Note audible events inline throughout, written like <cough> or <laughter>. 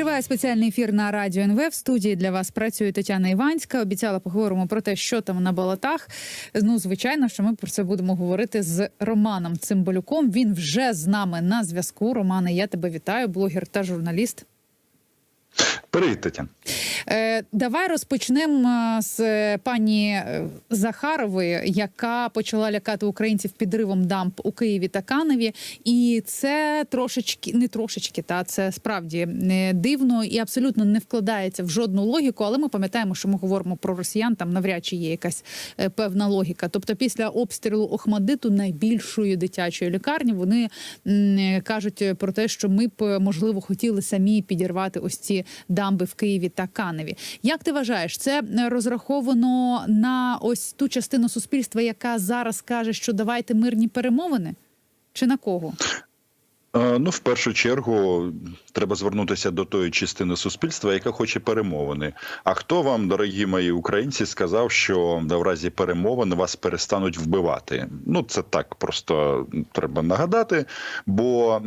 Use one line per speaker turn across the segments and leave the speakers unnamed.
Триває спеціальний ефір на радіо НВ. В студії для вас працює Тетяна Іванська. Обіцяла поговоримо про те, що там на балатах. Ну, звичайно, що ми про це будемо говорити з Романом Цимбалюком. Він вже з нами на зв'язку. Романе, я тебе вітаю, блогер та журналіст.
Привіт, Тетян.
Е, давай розпочнемо з е, пані е, Захарової, яка почала лякати українців підривом дамб у Києві та Каневі. І це трошечки не трошечки, та це справді е, дивно і абсолютно не вкладається в жодну логіку. Але ми пам'ятаємо, що ми говоримо про росіян. Там навряд чи є якась е, певна логіка. Тобто, після обстрілу Охмадиту, найбільшої дитячої лікарні, вони кажуть про те, що ми б можливо хотіли самі підірвати ось ці дамби в Києві та Каневі. Як ти вважаєш, це е, розраховано на ось ту частину суспільства, яка зараз каже, що давайте мирні перемовини? Чи на кого?
Е, Ну, в першу чергу, треба звернутися до тої частини суспільства, яка хоче перемовини. А хто вам, дорогі мої українці, сказав, що в разі перемовин вас перестануть вбивати? Ну, це так просто треба нагадати. Бо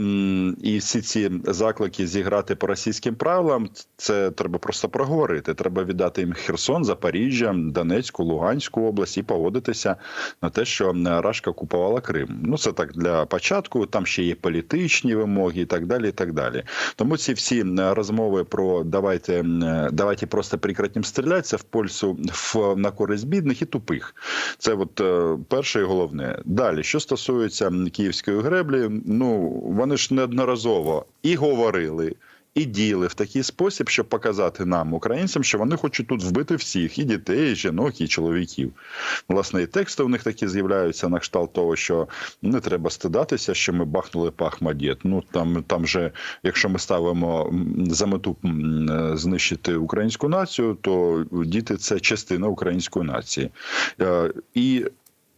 і всі ці заклики зіграти по російським правилам, це треба просто проговорити. Треба віддати їм Херсон, Запоріжжя, Донецьку, Луганську область і поводитися на те, що Рашка купувала Крим. Ну, це так для початку. Там ще є політичні вимоги і так далі. і так далі. Тому ці всі розмови про давайте давайте просто прекратимо стрілятися в пользу в на користь бідних і тупих. Це от е, перше і головне. Далі, що стосується київської греблі, ну вони ж неодноразово і говорили. І діяли в такий спосіб, щоб показати нам, українцям, що вони хочуть тут вбити всіх і дітей, і жінок, і чоловіків. Власне, і тексти у них такі з'являються на кшталт того, що не треба стидатися, що ми бахнули по Ахмадєт. Ну там там же, якщо ми ставимо за мету е, знищити українську націю, то діти це частина української нації. Е, І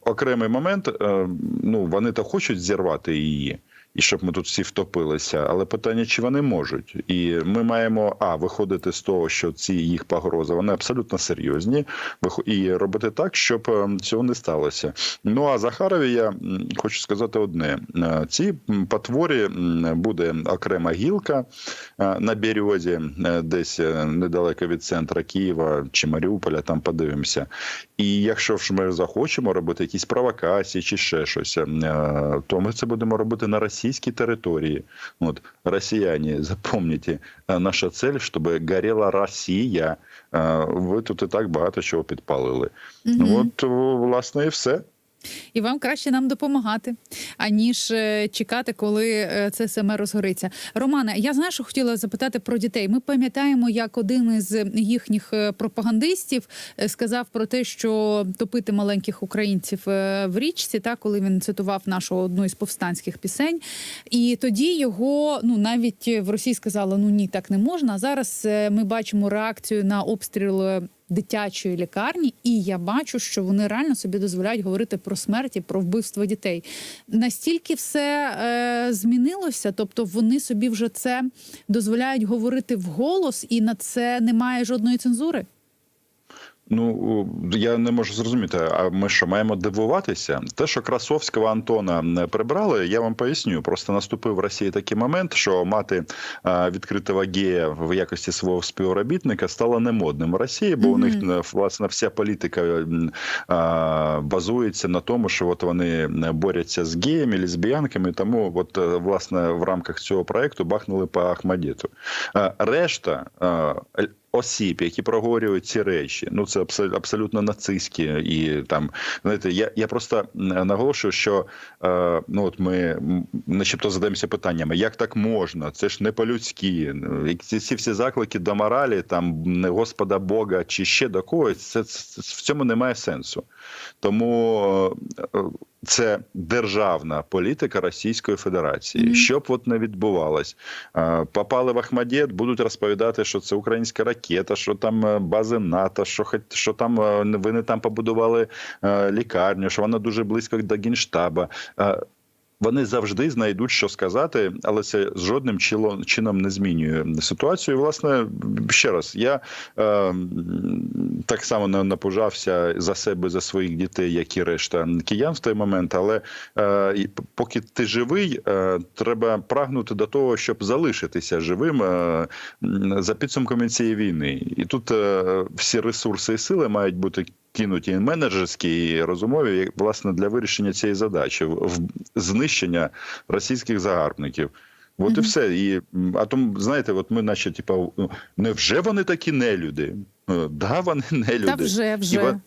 окремий момент, е, ну вони то хочуть зірвати її. І щоб ми тут всі втопилися, але питання, чи вони можуть, і ми маємо а виходити з того, що ці їх погрози вони абсолютно серйозні, і робити так, щоб е, цього не сталося. Ну а Захарові я хочу сказати одне: Е, ці потворі буде окрема гілка е, на березі, е, десь недалеко від центра Києва чи Маріуполя. Там подивимося. І якщо ж ми захочемо робити якісь провокації чи ще щось, то ми це будемо робити на російській території. территории. Вот, россияне, запомните, наша цель, щоб горела Росія. Е, Ви тут і так багато чого підпалили.
Угу.
От власне і все.
І вам краще нам допомагати, аніж е, чекати, коли е, це саме розгориться. Романе, я знаю, що хотіла запитати про дітей. Ми пам'ятаємо, як один із їхніх е, пропагандистів сказав про те, що топити маленьких українців в річці, та коли він цитував нашу одну із повстанських пісень. І тоді його ну навіть в Росії сказали: ну ні, так не можна. А зараз ми бачимо реакцію на обстріл. Дитячої лікарні, і я бачу, що вони реально собі дозволяють говорити про смерть і про вбивство дітей. Настільки все е, змінилося, тобто вони собі вже це дозволяють говорити вголос, і на це немає жодної цензури.
Ну я не можу зрозуміти. А ми що маємо дивуватися? Те, що Красовського Антона не прибрали, я вам поясню. Просто наступив в Росії такий момент, що мати відкритого гея в якості свого співробітника стало немодним в Росії, бо у них е, власне вся політика а, базується на тому, що от вони борються з геями, лесбіянками. Тому, от е, власне, в рамках цього проекту бахнули по Ахмадіту. Решта. Осіб, які проговорюють ці речі, ну це абсо- абсолютно нацистські, і там знаєте, я я просто наголошую, що е, ну от ми начебто задаємося питаннями, як так можна? Це ж не по-людськи. Ці ці всі заклики до моралі, там не Господа Бога чи ще до когось, це, це в цьому немає сенсу. Тому е, це державна політика Російської Федерації.
Мгм.
Що б от не відбувалось, попали в Ахмадєт, будуть розповідати, що це українська ракета, що там е, бази НАТО, що що там е, вони там побудували е, лікарню, що вона дуже близько до генштаба. Вони завжди знайдуть, що сказати, але це жодним чином не змінює ситуацію. Власне, ще раз, я е, так само не напужався за себе, за своїх дітей, як і решта киян в той момент. Але е, поки ти живий, е, треба прагнути до того, щоб залишитися живим е, за підсумками цієї війни. І тут е, всі ресурси і сили мають бути кинуті менеджерські і розумові, власне, для вирішення цієї задачі в в знищення російських загарбників. От і все. І, а тому, знаєте, от ми, наче, типа, невже вони такі нелюди? Е, Да, вони <laughs> нелюди.
Та вже, вже.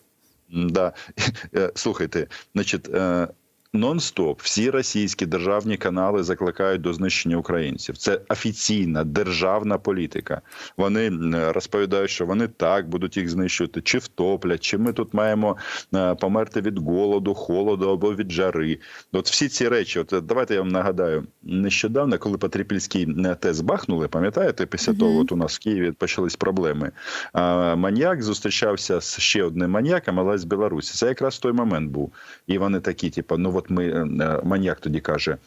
І, Да. <laughs> Е, Слухайте, значить, е, нон-стоп всі російські державні канали закликають до знищення українців. Це офіційна державна політика. Вони розповідають, що вони так будуть їх знищувати, чи втоплять, чи ми тут маємо е, померти від голоду, холоду або від жари. От всі ці речі, от е, давайте я вам нагадаю, нещодавно, коли Потріпільський е, ТЕС бахнули, пам'ятаєте, після
Мгм.
того, от у нас в Києві почались проблеми. А, маньяк зустрічався з ще одним маньяком, але з Білорусі. Це якраз той момент був. І вони такі, типу, ну от ми е, маньяк тоді каже: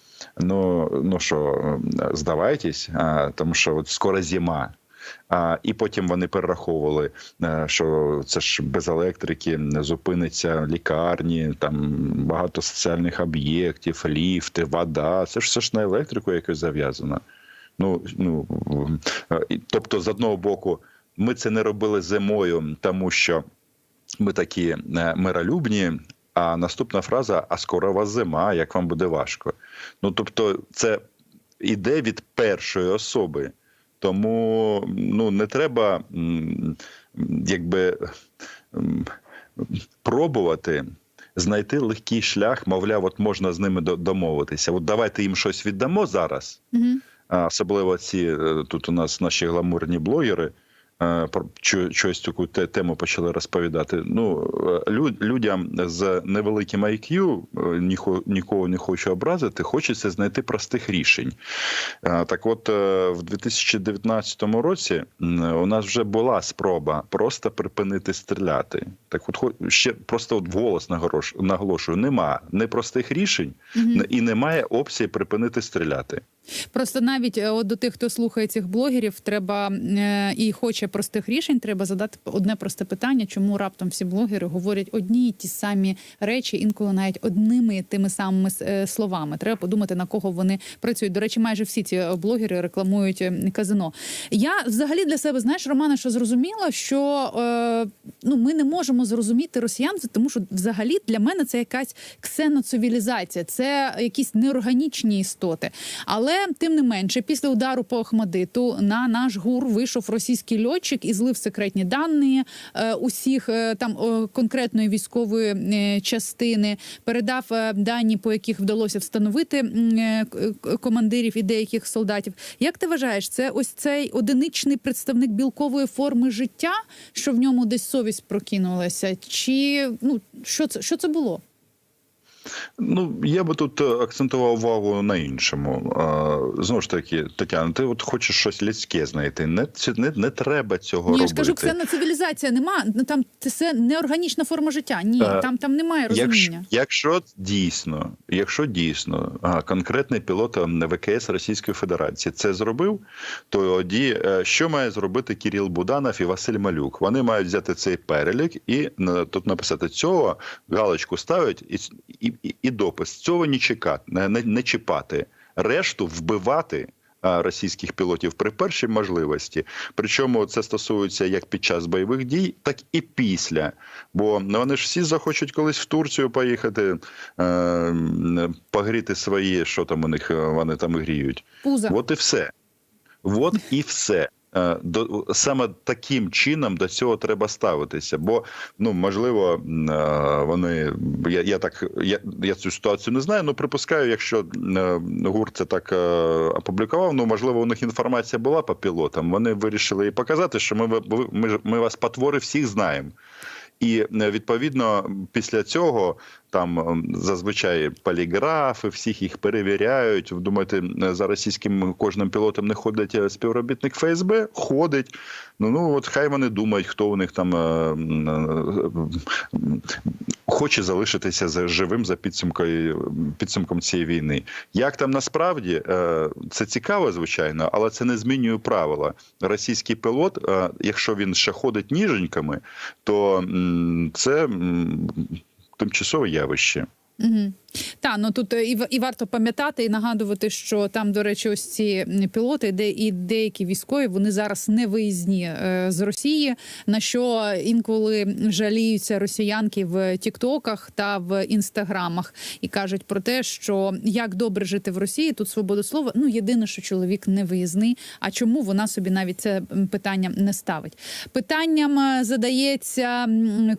ну, ну що, е, здавайтесь, тому що от скоро зима. А, і потім вони перераховували, е, що це ж без електрики зупиниться лікарні, там багато соціальних об'єктів, ліфти, вода. Це ж все ж на електрику якось зав'язано. Ну, ну е, тобто, з одного боку, ми це не робили зимою, тому що ми такі е, миролюбні. А наступна фраза: а скоро вас зима, як вам буде важко. Ну тобто, це іде від першої особи. Тому ну не треба якби пробувати знайти легкий шлях, мовляв, от можна з ними домовитися. От давайте їм щось віддамо зараз. А особливо ці е, тут у нас наші гламурні блогери. Е, Щось таку тему почали розповідати. Ну е, лю- людям з невеликим IQ, е, ніхо- нікого не хочу образити, хочеться знайти простих рішень. Е, Так, от е, в 2019 році у нас вже була спроба просто припинити стріляти. Так, от ще просто от нагорош- наголошую: нема непростих рішень
Мгм.
і немає опції припинити стріляти.
Просто навіть е, от до тих, хто слухає цих блогерів, треба е, і хоче простих рішень, треба задати одне просте питання, чому раптом всі блогери говорять одні й ті самі речі, інколи навіть одними і тими самими е, словами. Треба подумати на кого вони працюють. До речі, майже всі ці блогери рекламують казино. Я взагалі для себе знаєш, Романе, що зрозуміла, що е, ну ми не можемо зрозуміти росіян, тому що взагалі для мене це якась ксеноцивілізація, це якісь неорганічні істоти. Але тим не менше, після удару по Ахмадиту на наш гур вийшов російський льотчик і злив секретні дані е, усіх е, там конкретної військової е, частини, передав дані, по яких вдалося встановити командирів і деяких солдатів. Як ти вважаєш, це ось цей одиничний представник білкової форми життя, що в ньому десь совість прокинулася? Чи ну що це що це було?
Ну, я би тут е, акцентував увагу на іншому. А, Знову ж таки, Тетяна, ти от хочеш щось людське знайти. Не, не, не треба цього
Ні, я
робити.
ж кажу, цивілізація нема. Ну там це неорганічна форма життя. Ні,
Е,
там там немає розуміння.
якщо дійсно, якщо дійсно а, конкретний пілот ВКС Російської Федерації це зробив, то тоді е, що має зробити Кіріл Буданов і Василь Малюк? Вони мають взяти цей перелік і тут написати цього галочку ставить і, і, і, і допис цього не чекати, не, не, не чіпати, решту вбивати. Російських пілотів при першій можливості, причому це стосується як під час бойових дій, так і після. Бо ну, вони ж всі захочуть колись в Турцію поїхати, е, погріти свої, що там у них е, вони там гріють.
Пуза.
От і все. От і все. Е, До саме таким чином до цього треба ставитися. Бо ну можливо, е, вони я, я так я, я цю ситуацію не знаю. Ну припускаю, якщо е, ГУР це так опублікував, ну можливо, у них інформація була по пілотам. Вони вирішили і показати, що ми ми, ми вас потвори всіх знаємо. І відповідно після цього там ем, зазвичай поліграфи, всіх їх перевіряють. Думаєте, е, за російським кожним пілотом не ходить е, співробітник ФСБ? Ходить. Ну ну от хай вони думають, хто у них там е, хоче залишитися за- живим за підсумкою підсумком цієї війни. Як там насправді це цікаво, звичайно, але це не змінює правила. Російський пілот, якщо він ще ходить ніженьками, то це тимчасове явище.
Угу. Та ну тут е, і, і варто пам'ятати і нагадувати, що там, до речі, ось ці пілоти, де і деякі військові вони зараз не виїзні е, з Росії. На що інколи жаліються росіянки в Тіктоках та в інстаграмах і кажуть про те, що як добре жити в Росії, тут свобода слова. Ну єдине, що чоловік не виїзний. А чому вона собі навіть це питання не ставить? Питанням е, задається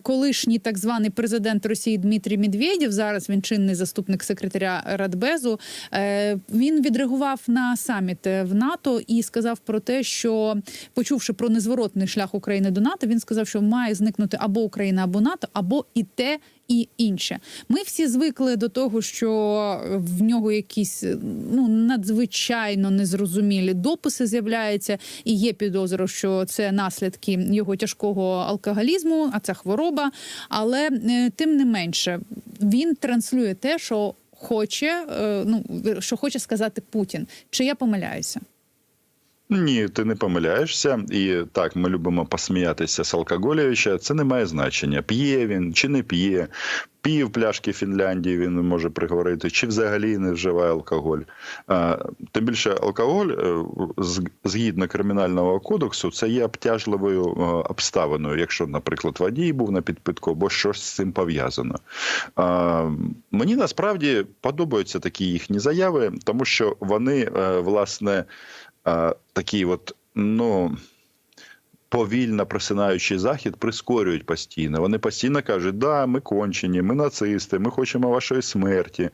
колишній так званий президент Росії Дмитрій Медведєв. Зараз він чинний заступник секретаря Радбезу. Е, Він відреагував на саміт е, в НАТО і сказав про те, що почувши про незворотний шлях України до НАТО, він сказав, що має зникнути або Україна, або НАТО, або і те. І інше, ми всі звикли до того, що в нього якісь ну надзвичайно незрозумілі дописи з'являються, і є підозра, що це наслідки його тяжкого алкоголізму, а це хвороба. Але е, тим не менше він транслює те, що хоче, е, ну що хоче сказати Путін. Чи я помиляюся?
Ні, ти не помиляєшся. І так, ми любимо посміятися з Алкоголєвича. Це не має значення. П'є він чи не п'є. Пів пляшки Фінляндії він може приговорити, чи взагалі не вживає алкоголь. Тим більше алкоголь, е, згідно кримінального кодексу, це є обтяжливою е, обставиною, якщо, наприклад, водій був на підпитку або щось з цим пов'язано. Мені насправді подобаються такі їхні заяви, тому що вони, е, власне, е, такі от, ну. Повільно просинаючий захід прискорюють постійно. Вони постійно кажуть, да, ми кончені, ми нацисти, ми хочемо вашої смерті.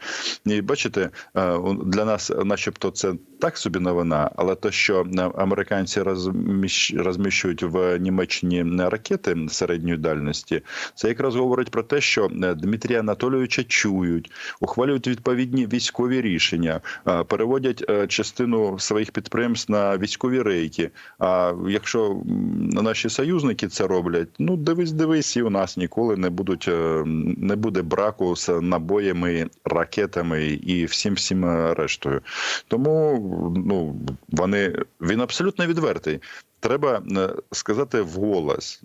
І бачите, е, для нас, начебто, це так собі новина, але те, що е, американці розміщ- розміщують в Німеччині ракети середньої дальності, це якраз говорить про те, що е, Дмитрія Анатолійовича чують, ухвалюють відповідні військові рішення, переводять частину своїх підприємств на військові рейки. А якщо наші союзники це роблять, ну дивись, дивись, і у нас ніколи не будуть е, не буде браку з набоями, ракетами і всім всім е, рештою. Тому ну вони він абсолютно відвертий. Треба е, сказати вголос.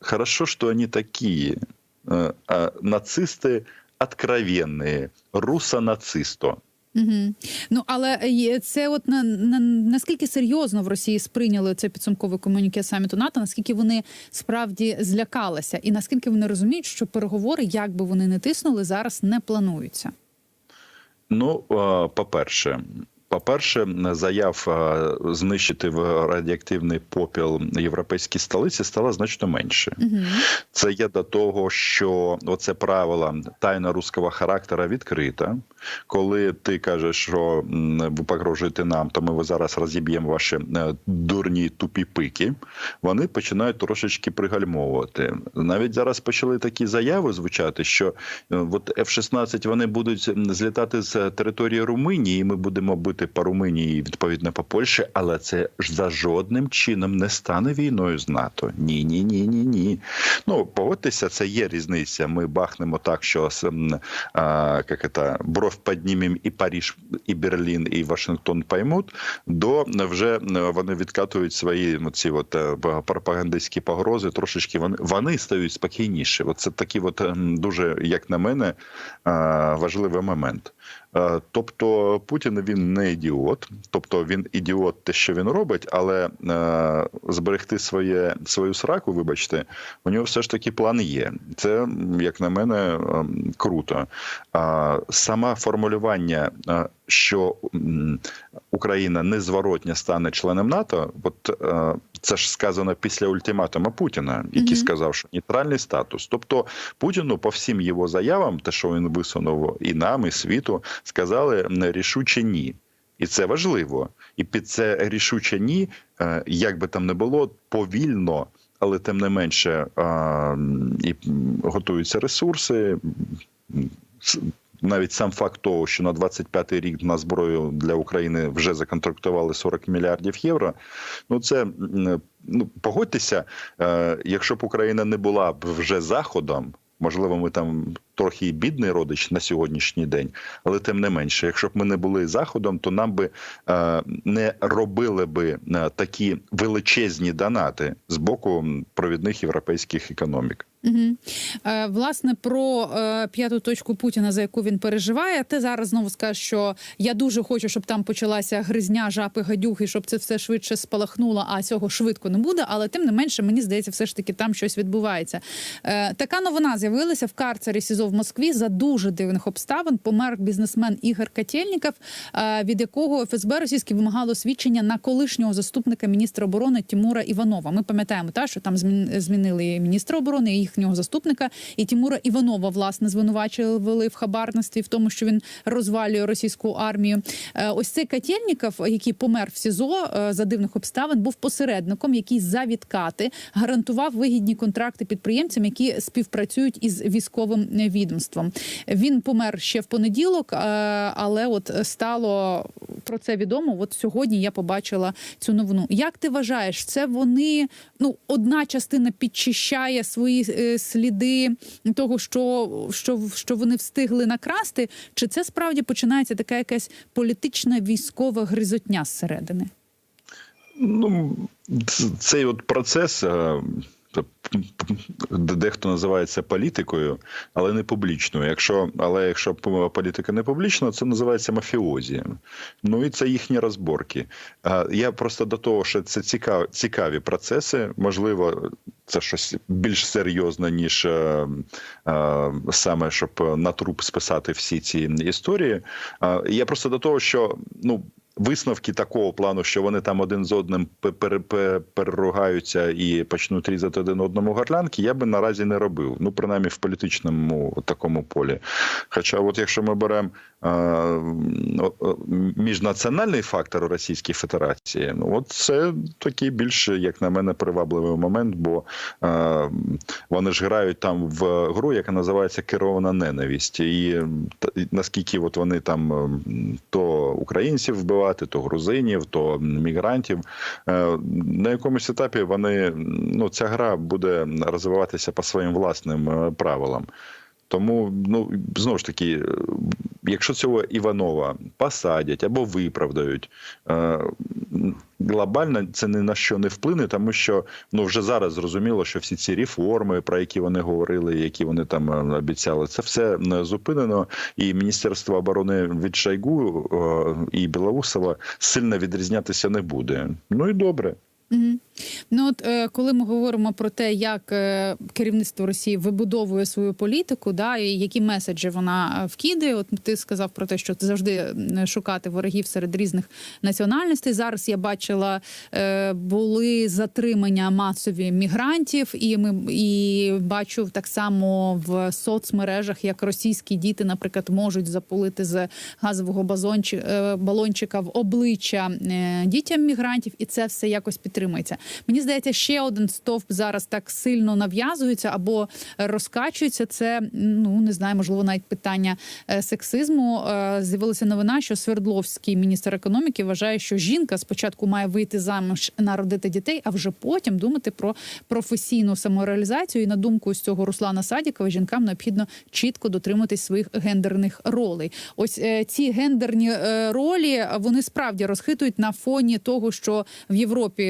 Хорошо, що вони такі. Нацисти откровенні, руссо-нацисто.
Угу. Ну але це от на, на наскільки серйозно в Росії сприйняли це підсумкове комуніке саміту НАТО, наскільки вони справді злякалися, і наскільки вони розуміють, що переговори, як би вони не тиснули, зараз не плануються.
Ну, е, по-перше, по-перше, заяв е, знищити в радіоактивний попіл європейські столиці стало значно менше.
Угу.
Це є до того, що оце правило тайна руського характера відкрита. Коли ти кажеш, що ви погрожуєте нам, то ми зараз розіб'ємо ваші е, дурні тупі пики. Вони починають трошечки пригальмовувати. Навіть зараз почали такі заяви звучати, що е, от F-16 вони будуть злітати з території Румунії, і ми будемо бити по Румунії відповідно по Польщі, але це ж за жодним чином не стане війною з НАТО. Ні, ні, ні, ні, ні. Ну погодьтеся, це є різниця. Ми бахнемо так, що а, як це, бров піднімем і Париж, і Берлін, і Вашингтон поймуть, до вже вони відкатують свої ці от е, пропагандистські погрози. Трошечки вони вони стають спокійніші. От це такий, от дуже, як на мене, важливий момент. Е, Тобто Путін він не ідіот, тобто він ідіот, те, що він робить, але е, зберегти своє свою сраку, вибачте, у нього все ж таки план є. Це, як на мене, е, круто. А саме формулювання, е, що Україна незворотня стане членом НАТО, от це ж сказано після ультиматуму Путіна, який сказав, що нейтральний статус. Тобто Путіну по всім його заявам, те, що він висунув і нам, і світу, сказали рішуче ні. І це важливо. І під це рішуче ні, е, як би там не було, повільно, але тим не менше і готуються ресурси. Навіть сам факт того, що на 25-й рік на зброю для України вже законтрактували 40 мільярдів євро. Ну це ну погодьтеся, е, якщо б Україна не була б вже заходом. Можливо, ми там трохи і бідний родич на сьогоднішній день, але тим не менше, якщо б ми не були заходом, то нам би е, не робили би е, такі величезні донати з боку провідних європейських економік.
Угу. Е, власне, про е, п'яту точку Путіна, за яку він переживає. Ти зараз знову скажеш, що я дуже хочу, щоб там почалася гризня, жапи, гадюхи, щоб це все швидше спалахнуло, а цього швидко не буде. Але тим не менше, мені здається, все ж таки там щось відбувається. Е, така новина з'явилася в карцері СІЗО в Москві за дуже дивних обставин. Помер бізнесмен Ігор Катєльніков, е, від якого ФСБ російське вимагало свідчення на колишнього заступника міністра оборони Тимура Іванова. Ми пам'ятаємо, та що там змінили міністра оборони і їхнього заступника, і Тимура Іванова власне звинувачували в хабарництві в тому, що він розвалює російську армію. Е, Ось цей Катєльніков, який помер в СІЗО е, за дивних обставин, був посередником, який за відкати гарантував вигідні контракти підприємцям, які співпрацюють із військовим відомством. Він помер ще в понеділок, е, але от стало про це відомо. От сьогодні я побачила цю новину. Як ти вважаєш, це вони ну одна частина підчищає свої сліди того, що, що, що вони встигли накрасти, чи це справді починається така якась політична військова гризотня зсередини?
Ну, цей от процес. Дехто називає це політикою, але не публічною. Якщо, але якщо політика не публічна, це називається мафіозі. Ну і це їхні розборки. Я просто до того, що це цікаві, цікаві процеси. Можливо, це щось більш серйозне, ніж е, е, саме, щоб на труп списати всі ці історії. Я просто до того, що ну. Висновки такого плану, що вони там один з одним пе- переругаються і почнуть різати один одному горлянки, я би наразі не робив. Ну, принаймні в політичному такому полі. Хоча, от якщо ми беремо міжнаціональний фактор Російської Федерації, ну от це такий більш, як на мене, привабливий момент, бо вони ж грають там в гру, яка називається керована ненависть. І наскільки от вони там то українців вбивати, то грузинів, то мігрантів. Е, На якомусь етапі вони ну ця гра буде розвиватися по своїм власним е, правилам. Тому ну знову ж таки, якщо цього Іванова посадять або виправдають, е, глобально це ні на що не вплине, тому що ну вже зараз зрозуміло, що всі ці реформи, про які вони говорили, які вони там е, обіцяли, це все е, зупинено. І Міністерство оборони від Шойгу е, і Білоусова сильно відрізнятися не буде. Ну і добре.
Угу. Ну от е, коли ми говоримо про те, як е, керівництво Росії вибудовує свою політику, да і які меседжі вона е, вкидає. От ти сказав про те, що завжди шукати ворогів серед різних національностей. Зараз я бачила, е, були затримання масові мігрантів, і ми і бачу так само в соцмережах, як російські діти, наприклад, можуть запулити з газового базончика, е, балончика в обличчя е, дітям мігрантів, і це все якось підтримується. Мені здається, ще один стовп зараз так сильно нав'язується або розкачується. Це ну не знаю, можливо, навіть питання е, сексизму. Е, З'явилася новина, що Свердловський міністр економіки вважає, що жінка спочатку має вийти заміж народити дітей, а вже потім думати про професійну самореалізацію. І на думку з цього Руслана Садікова, жінкам необхідно чітко дотриматись своїх гендерних ролей. Ось е, ці гендерні ролі вони справді розхитують на фоні того, що в Європі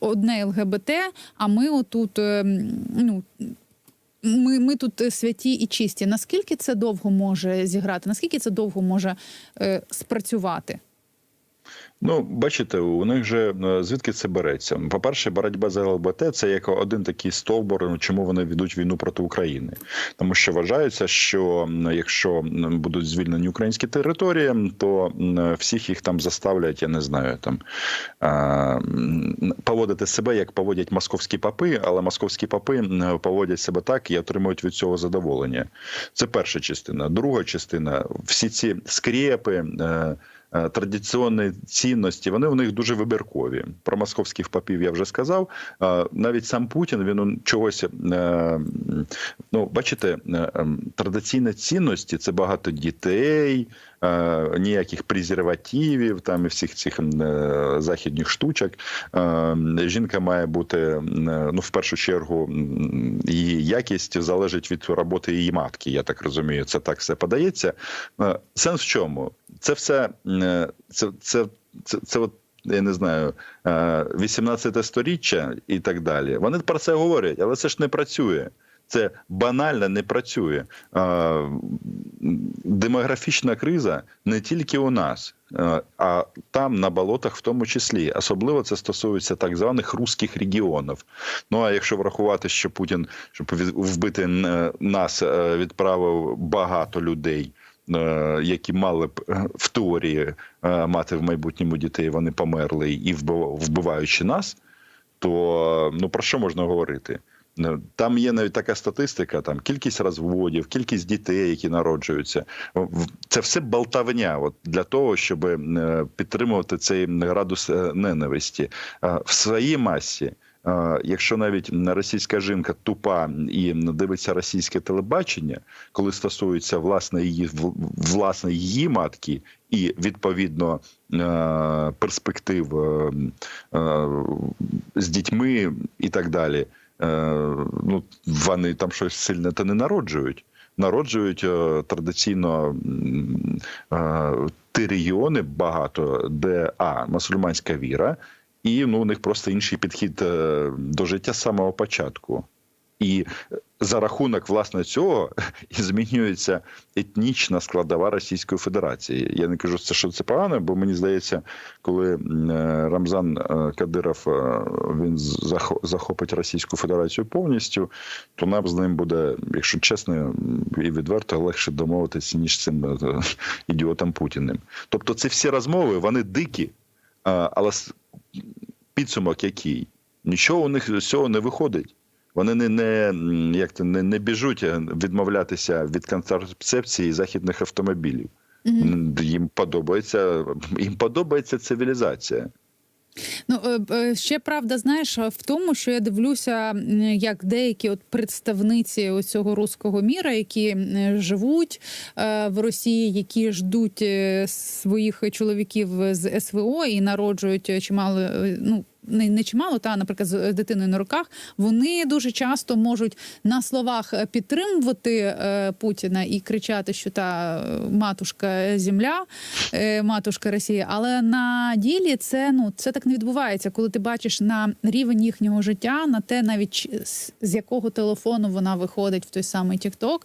одне ЛГБТ, а ми отут е, ну. Ми, ми тут е, святі і чисті. Наскільки це довго може зіграти? Наскільки це довго може е, спрацювати?
Ну, бачите, у них же е, звідки це береться? По-перше, боротьба за ЛГБТ – це як один такий стовбур, ну, чому вони ведуть війну проти України, тому що вважається, що якщо будуть звільнені українські території, то всіх їх там заставлять, я не знаю, там поводити себе як поводять московські папи, але московські папи поводять себе так і отримують від цього задоволення. Це перша частина. Друга частина всі ці скрепи. Е, Традиційні цінності вони у них дуже вибіркові. Про московських папів я вже сказав. Е, Навіть сам Путін він чогось е, Ну, бачите, ем, традиційні цінності це багато дітей, ніяких презервативів, там і всіх цих західних штучок. Жінка має бути ну, в першу чергу, її якість залежить від роботи її матки. Я так розумію, це так все подається. Сенс в чому? Це все е, це, це, це, це от. Я не знаю, е, 18 сторіччя і так далі. Вони про це говорять, але це ж не працює. Це банально не працює. Е, Демографічна криза не тільки у нас, е, а там на болотах, в тому числі. Особливо це стосується так званих руських регіонів. Ну а якщо врахувати, що Путін, щоб вбити е, нас, е, відправив багато людей. Е, Які мали б е, в теорії е, мати в майбутньому дітей, вони померли і вбив- вбиваючи нас, то ну про що можна говорити? Там є навіть така статистика: там кількість розводів, кількість дітей, які народжуються. Це все болтавня, от для того, щоб підтримувати цей градус ненависті в своїй масі. Якщо навіть російська жінка тупа і дивиться російське телебачення, коли стосується власне її власне її матки і відповідно е, перспектив е, е, з дітьми і так далі, ну вони там щось сильне то не народжують. Народжують традиційно ті регіони багато, де а мусульманська віра, і ну у них просто інший підхід е, до життя з самого початку. І за рахунок власне цього <laughs> і змінюється етнічна складова Російської Федерації. Я не кажу, що це погано, бо мені здається, коли е, Рамзан е, Кадиров він захопить Російську Федерацію повністю, то нам з ним буде, якщо чесно і відверто, легше домовитися ніж цим <laughs> ідіотом Путіним. Тобто, ці всі розмови вони дикі, але підсумок який? Нічого у них з цього не виходить. Вони не, не, як то, не, не біжуть е, відмовлятися від контрацепції західних автомобілів. М, Їм подобається, їм подобається цивілізація.
Ну е, е, ще правда, знаєш, в тому, що я дивлюся, як деякі от представниці цього руського міра, які живуть е, в Росії, які ждуть своїх чоловіків з СВО і народжують чимало. Ну не, не чимало, та наприклад, з дитиною на руках, вони дуже часто можуть на словах е, підтримувати е, Путіна і кричати, що та е, матушка земля, е, матушка Росія. Але на ділі це ну це так не відбувається, коли ти бачиш на рівень їхнього життя, на те, навіть з- якого телефону вона виходить в той самий TikTok,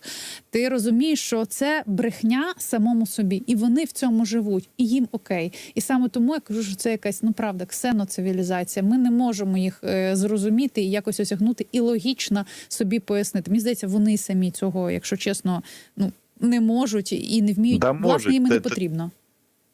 ти розумієш, що це брехня самому собі, і вони в цьому живуть, і їм окей. І саме тому я кажу, що це якась ну правда ксеноцивілізація. Ми не можемо їх е, зрозуміти і якось осягнути і логічно собі пояснити. Мені здається, вони самі цього, якщо чесно, ну не можуть і не вміють.
Да
Власне,
можуть.
їм і не потрібно.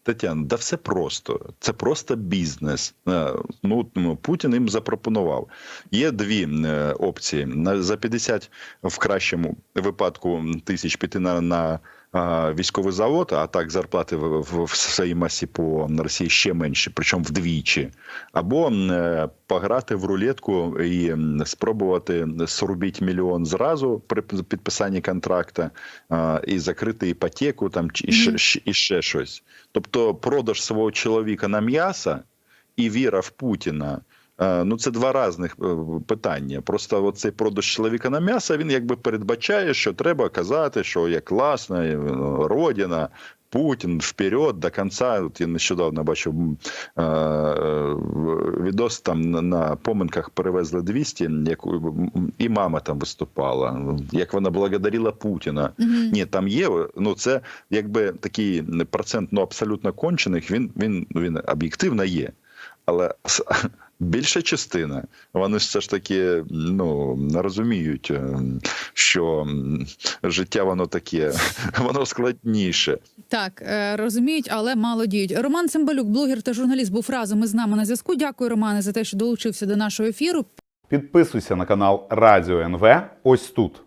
Тетяна, да все просто. Це просто бізнес. Е, Ну, ну, Путін їм запропонував. Є дві е, опції. За 50 в кращому випадку тисяч піти на, на військовий завод, а так зарплати в, в, в своїй масі по Росії ще менше, причому вдвічі. Або е, пограти в рулетку і спробувати срубити мільйон зразу при підписанні контракта і закрити іпотеку там чи і ще, ще- і ще щось. Тобто продаж свого чоловіка на м'ясо і віра в Путіна. Е, Ну, це два різних е, питання. Просто цей продаж чоловіка на м'ясо він якби передбачає, що треба казати, що є класна е, родина, Путін вперед до кінця. От я нещодавно бачив е, відос там на, поминках перевезли 200, яку м, і мама там виступала, як вона благодарила Путіна. Ні, там є. Ну це якби такий процент ну абсолютно кончених. Він він він об'єктивно є, але більша частина вони все ж таки ну розуміють, е, що життя воно таке, <laughs> воно складніше.
Так, е, розуміють, але мало діють. Роман Цимбалюк, блогер та журналіст, був разом із нами на зв'язку. Дякую, Романе, за те, що долучився до нашого ефіру.
Підписуйся на канал Радіо НВ ось тут.